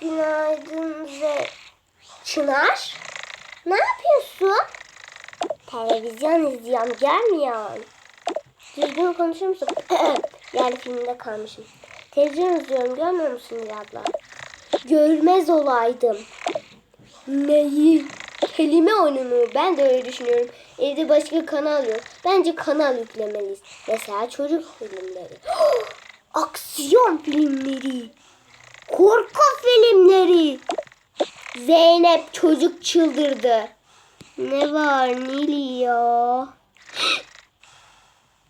günaydın ve Çınar. Ne yapıyorsun? Televizyon izliyorum görmüyorsun. Düzgün konuşur musun? yani filmde kalmışım. Televizyon izliyorum görmüyor musun abla? Görmez olaydım. Neyi? Kelime oyununu ben de öyle düşünüyorum. Evde başka kanal yok. Bence kanal yüklemeliyiz. Mesela çocuk filmleri. Aksiyon filmleri. Korku filmleri. Zeynep çocuk çıldırdı. Ne var Nili ya?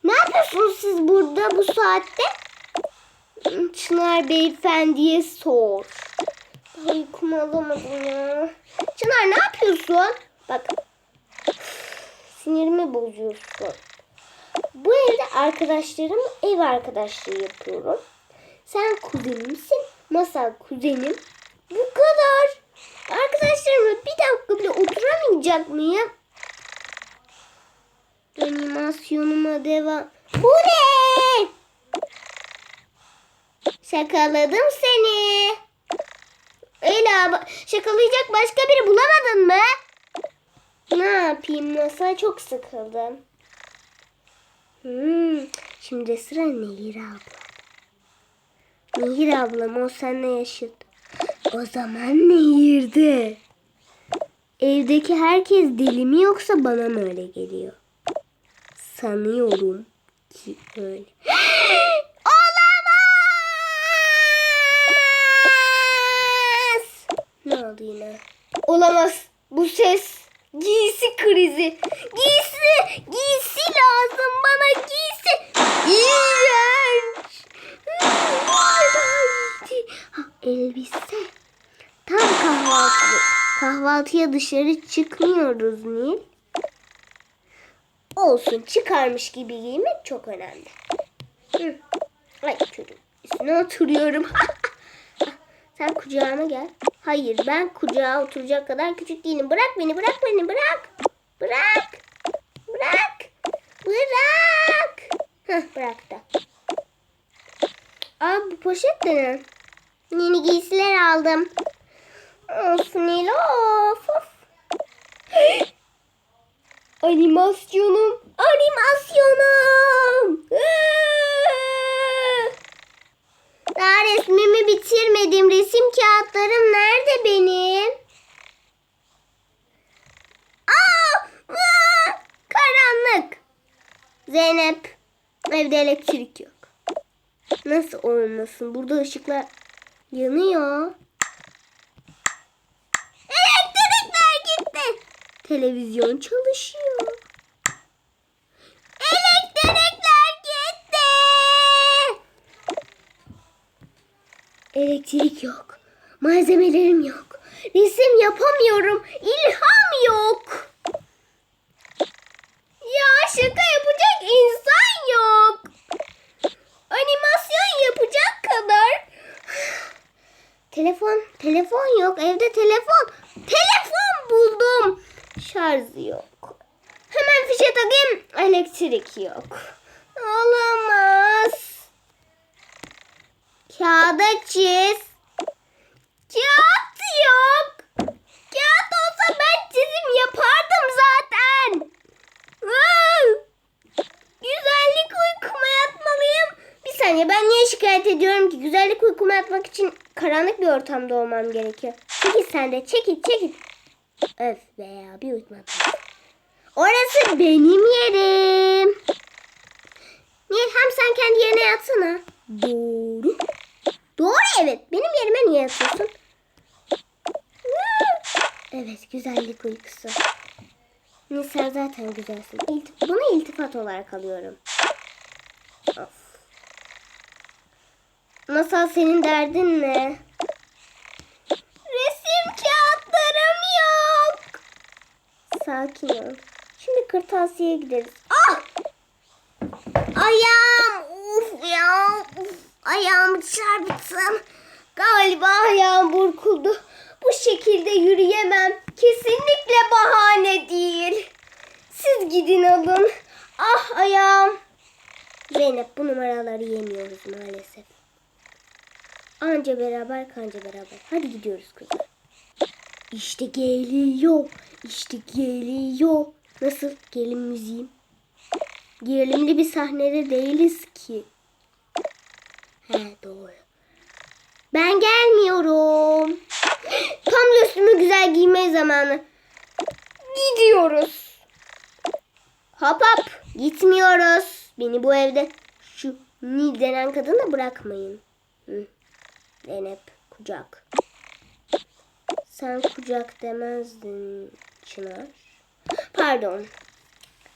Ne yapıyorsunuz siz burada bu saatte? Çınar beyefendiye sor. Uykumu alamadım ya. Çınar ne yapıyorsun? Bak. Sinirimi bozuyorsun. Bu evde arkadaşlarım ev arkadaşlığı yapıyorum. Sen kuzenimsin. Masal kuzenim. Bu kadar. Arkadaşlarımla bir dakika bile oturamayacak mıyım? Animasyonuma devam. Bu ne? Şakaladım seni. Ela şakalayacak başka biri bulamadın mı? Ne yapayım Masal çok sıkıldım. Hmm, şimdi sıra Nehir abla. Nehir ablam o seninle yaşıt. O zaman Nehir'de. Evdeki herkes deli mi yoksa bana mı öyle geliyor? Sanıyorum ki öyle. Olamaz! Ne oldu yine? Olamaz. Bu ses. Giysi krizi. Giysi. Giysi lazım bana giysi. İğrenç. İğrenç. Ha, elbise. Tam kahvaltı. Kahvaltıya dışarı çıkmıyoruz Nil. Olsun çıkarmış gibi giymek çok önemli. Hı. Ay çocuk üstüne oturuyorum. Sen kucağıma gel. Hayır ben kucağa oturacak kadar küçük değilim. Bırak beni bırak beni bırak. Bırak. Bırak. Bırak. Heh bırak da. Aa bu poşet de ne? Yeni giysiler aldım. Olsun of of. Animasyonum. Animasyonum. Daha resmimi bitirmedim. Resim kağıtlarım nerede benim? Aa! Aa! Karanlık. Zeynep. Evde elektrik yok. Nasıl olmasın? Burada ışıklar yanıyor. Elektrikler gitti. Televizyon çalışıyor. Elektrikler gitti. Elektrik yok. Malzemelerim yok. Resim yapamıyorum. İlham yok. Ya şaka yapacak insan yok. Animasyon yapacak kadar. Telefon, yok. Evde telefon. Telefon buldum. Şarjı yok. Hemen fişe takayım. Elektrik yok. Olamaz. Kağıda çiz. Kağıt yok. Kağıt olsa ben çizim yapardım zaten. Güzellik uykuma yatmalıyım. Bir saniye ben niye şikayet ediyorum ki? Güzellik uykuma yatmak için karanlık bir ortamda olmam gerekiyor. Çekil sen de çekil çekil. Öf be ya bir uyutmadım. Orası benim yerim. Niye hem sen kendi yerine yatsana. Doğru. Doğru evet. Benim yerime niye yatıyorsun? Evet güzellik uykusu. Nisa zaten güzelsin. İlt Bunu iltifat olarak alıyorum. Of. Masal senin derdin ne? Resim kağıtlarım yok. Sakin ol. Şimdi kırtasiyeye gideriz. Ah! Ayağım. Uf ya. Uf. Ayağımı çarptım. Galiba ayağım burkuldu. Bu şekilde yürüyemem. Kesinlikle bahane değil. Siz gidin alın. Ah ayağım. Zeynep bu numaraları yemiyoruz maalesef. Anca beraber kanca beraber. Hadi gidiyoruz kızlar. İşte geliyor. İşte geliyor. Nasıl gelin müziğim? Gerilimli bir sahnede değiliz ki. He doğru. Ben gelmiyorum. Tam üstümü güzel giyme zamanı. Gidiyoruz. Hop hop gitmiyoruz. Beni bu evde şu Nil denen kadınla bırakmayın. Hı. Zeynep kucak. Sen kucak demezdin Çınar. Pardon.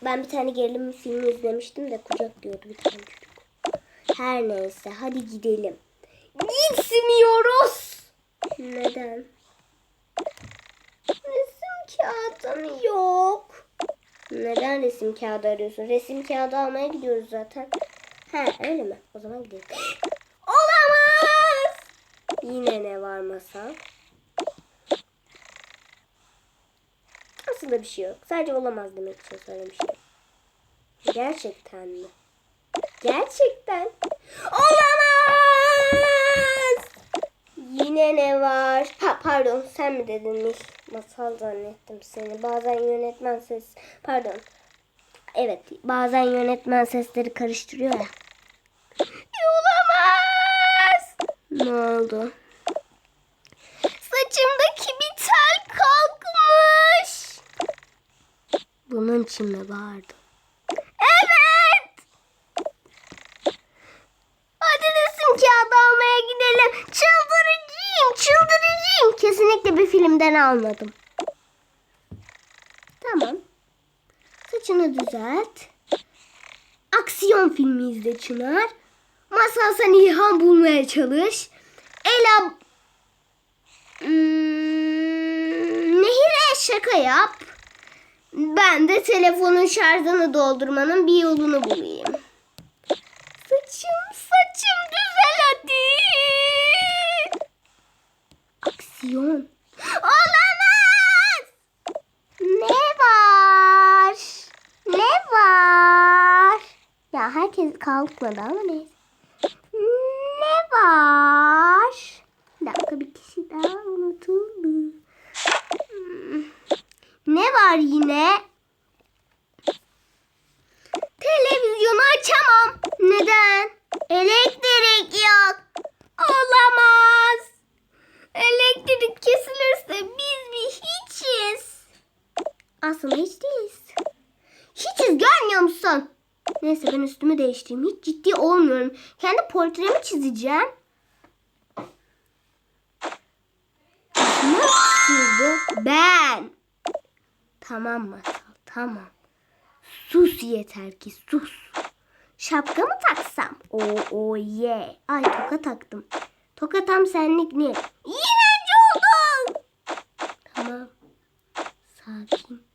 Ben bir tane gerilim filmi izlemiştim de kucak diyordu bir tane çocuk. Her neyse hadi gidelim. Gitmiyoruz. Neden? Resim kağıdım yok. Neden resim kağıdı arıyorsun? Resim kağıdı almaya gidiyoruz zaten. Ha öyle mi? O zaman gidelim. Yine ne var masal? Aslında bir şey yok. Sadece olamaz demek için söylemiştim. Gerçekten mi? Gerçekten. Olamaz! Yine ne var? Ha pardon sen mi dedin? Masal zannettim seni. Bazen yönetmen ses... Pardon. Evet bazen yönetmen sesleri karıştırıyor ya. Olamaz! Ne oldu? Saçımdaki bir tel kalkmış. Bunun için mi vardı? Evet! Hadi resim kağıdı almaya gidelim. Çıldıracağım, çıldıracağım. Kesinlikle bir filmden almadım. Tamam. Saçını düzelt. Aksiyon filmi izle Çınar. Masal sen ilham bulmaya çalış. Ela Hmm, Nehir'e şaka yap. Ben de telefonun şarjını doldurmanın bir yolunu bulayım. Saçım, saçım düzel hadi. Aksiyon. Olamaz. Ne var? Ne var? Ya herkes kalkmadı ama neyse. Var? Bir dakika bir kişi daha unutuldu. Hmm. Ne var yine? Televizyonu açamam. Neden? Elektrik yok. Olamaz. Elektrik kesilirse biz bir hiçiz. Aslında hiç değiliz. Hiçiz görmüyor musun? Neyse ben üstümü değiştireyim. Hiç ciddi olmuyorum. Kendi portremi çizeceğim. Çizdi? Ben. Tamam masal tamam. Sus yeter ki sus. Şapka mı taksam? O o ye. Ay toka taktım. Toka tam senlik ne? İğrenç oldun. Tamam. Sakin.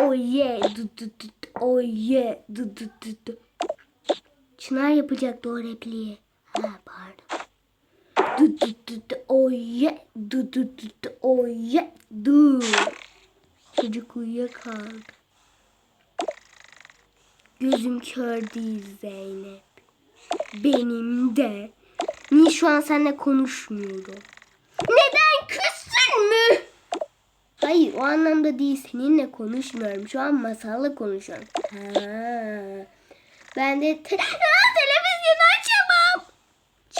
Oh yeah. Du, du, du. Oh yeah. Du, du, du, du. Çınar yapacaktı o repliği. Ha pardon. Du, du, du, du. Oh yeah. Du, du, du, du. Oh yeah. Du. Çocuk uyuyakaldı. Gözüm kör değil Zeynep. Benim de. Niye şu an seninle konuşmuyorum? Neden? Hayır o anlamda değil seninle konuşmuyorum. Şu an masalla konuşuyorum. Ha. Ben de te- Aa, televizyonu açamam.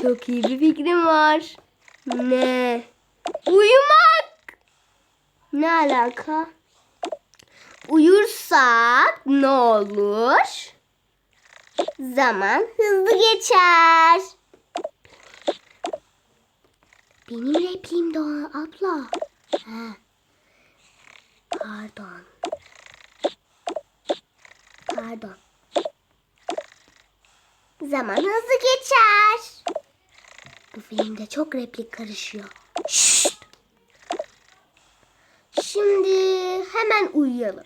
Çok iyi bir fikrim var. Ne? Uyumak. Ne alaka? Uyursak ne olur? Zaman hızlı geçer. Benim repliğim de abla. Ha. Pardon. Pardon. Zaman hızlı geçer. Bu filmde çok replik karışıyor. Şşt. Şimdi hemen uyuyalım.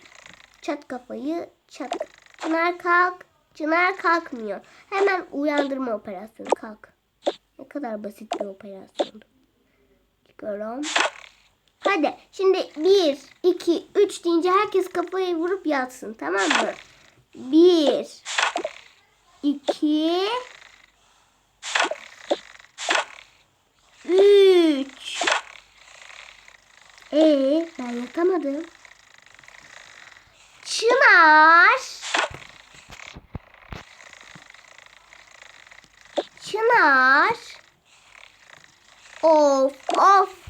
Çat kafayı çat. Çınar kalk. Çınar kalkmıyor. Hemen uyandırma operasyonu kalk. Ne kadar basit bir operasyondu. Çıkıyorum. Hadi şimdi 1, 2, 3 deyince herkes kafayı vurup yatsın tamam mı? 1, 2, 3. Ee ben yatamadım. Çınar. Çınar. Of of.